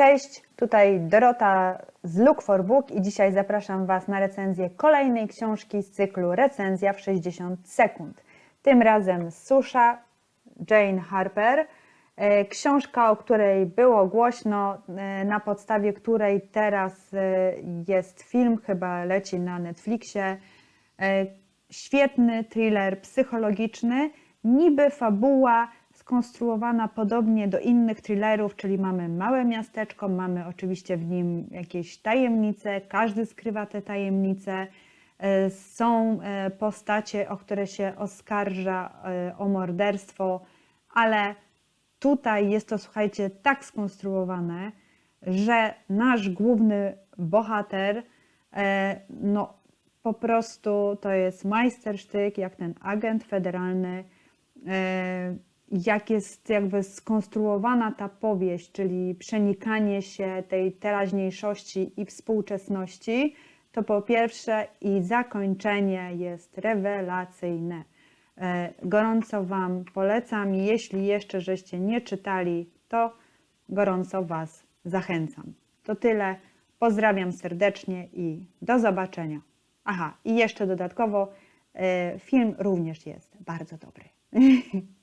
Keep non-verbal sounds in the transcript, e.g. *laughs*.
Cześć, tutaj Dorota z Look for Book i dzisiaj zapraszam Was na recenzję kolejnej książki z cyklu Recenzja w 60 sekund. Tym razem Susza Jane Harper. E, Książka, o której było głośno, e, na podstawie której teraz e, jest film, chyba leci na Netflixie. Świetny thriller psychologiczny, niby fabuła skonstruowana podobnie do innych thrillerów, czyli mamy małe miasteczko, mamy oczywiście w nim jakieś tajemnice, każdy skrywa te tajemnice. E, Są e, postacie, o które się oskarża e, o morderstwo, ale tutaj jest to, słuchajcie, tak skonstruowane, że nasz główny bohater, no po prostu to jest majstersztyk, jak ten agent federalny, jak jest jakby skonstruowana ta powieść, czyli przenikanie się tej teraźniejszości i współczesności, to po pierwsze i zakończenie jest rewelacyjne. E, Gorąco Wam polecam. Jeśli jeszcze żeście nie czytali, to gorąco Was zachęcam. To tyle. Pozdrawiam serdecznie i do zobaczenia. Aha, i jeszcze dodatkowo e, film również jest bardzo dobry. *laughs*